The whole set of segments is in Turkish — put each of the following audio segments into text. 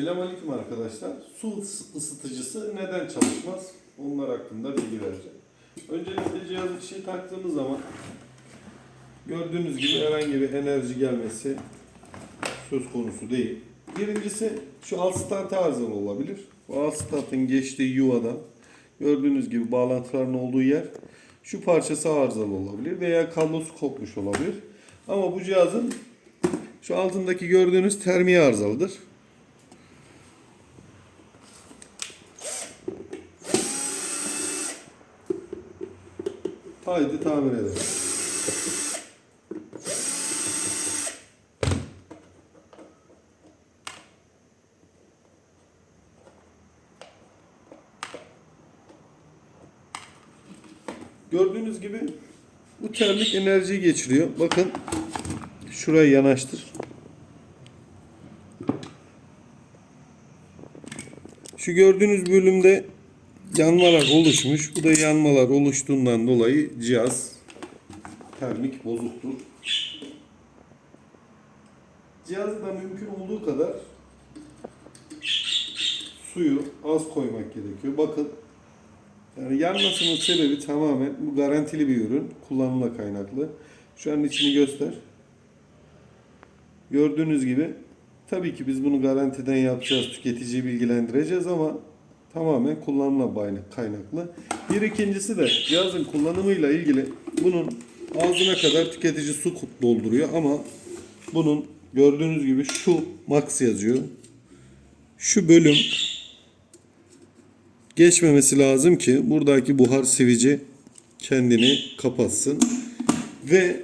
Selamünaleyküm arkadaşlar. Su ısı- ısıtıcısı neden çalışmaz? Onlar hakkında bilgi vereceğim. Öncelikle cihazı fişe taktığımız zaman gördüğünüz gibi herhangi bir enerji gelmesi söz konusu değil. Birincisi şu alt start arızalı olabilir. Bu alt startın geçtiği yuvada gördüğünüz gibi bağlantıların olduğu yer şu parçası arızalı olabilir veya kablosu kopmuş olabilir. Ama bu cihazın şu altındaki gördüğünüz termiği arızalıdır. Haydi tamir edelim. Gördüğünüz gibi bu termik enerjiyi geçiriyor. Bakın şuraya yanaştır. Şu gördüğünüz bölümde yanmalar oluşmuş. Bu da yanmalar oluştuğundan dolayı cihaz termik bozuktur. Cihazı da mümkün olduğu kadar suyu az koymak gerekiyor. Bakın yani yanmasının sebebi tamamen bu garantili bir ürün. Kullanımla kaynaklı. Şu an içini göster. Gördüğünüz gibi tabii ki biz bunu garantiden yapacağız. Tüketiciyi bilgilendireceğiz ama tamamen kullanımla kaynaklı. Bir ikincisi de cihazın kullanımıyla ilgili bunun ağzına kadar tüketici su dolduruyor ama bunun gördüğünüz gibi şu max yazıyor. Şu bölüm geçmemesi lazım ki buradaki buhar sivici kendini kapatsın. Ve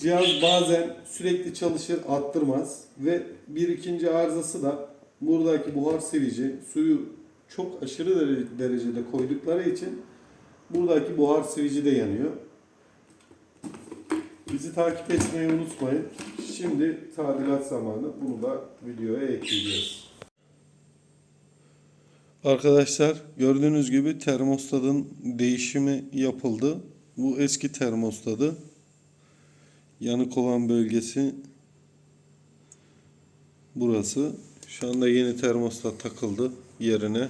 cihaz bazen sürekli çalışır attırmaz ve bir ikinci arızası da buradaki buhar sivici suyu çok aşırı dere- derecede koydukları için buradaki buhar sivici de yanıyor. Bizi takip etmeyi unutmayın. Şimdi tadilat zamanı. Bunu da videoya ekleyeceğiz. Arkadaşlar gördüğünüz gibi termostatın değişimi yapıldı. Bu eski termostadı. Yanık olan bölgesi burası. Şu anda yeni termostat takıldı yerine.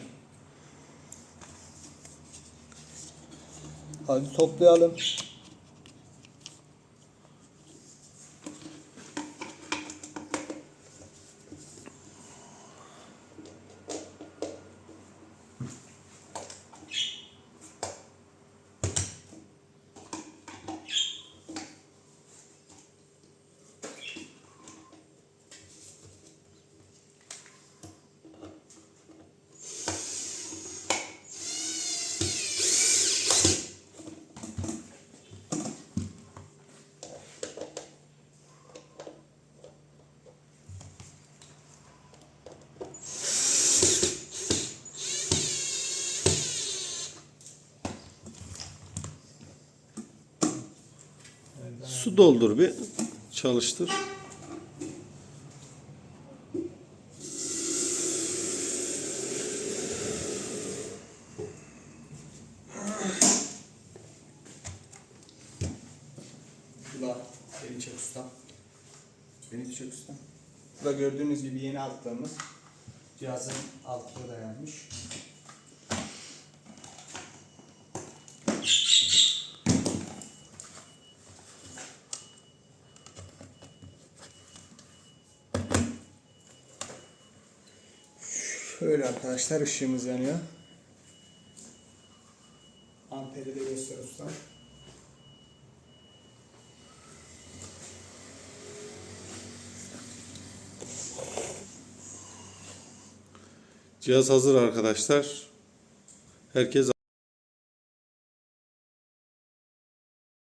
Hadi toplayalım. Su doldur bir çalıştır. Beni çek ustam. Beni çek ustam. Burada gördüğünüz gibi yeni attığımız cihazın altlığı dayanmış. Şöyle arkadaşlar ışığımız yanıyor. Amperi de göster ustam. Cihaz hazır arkadaşlar. Herkes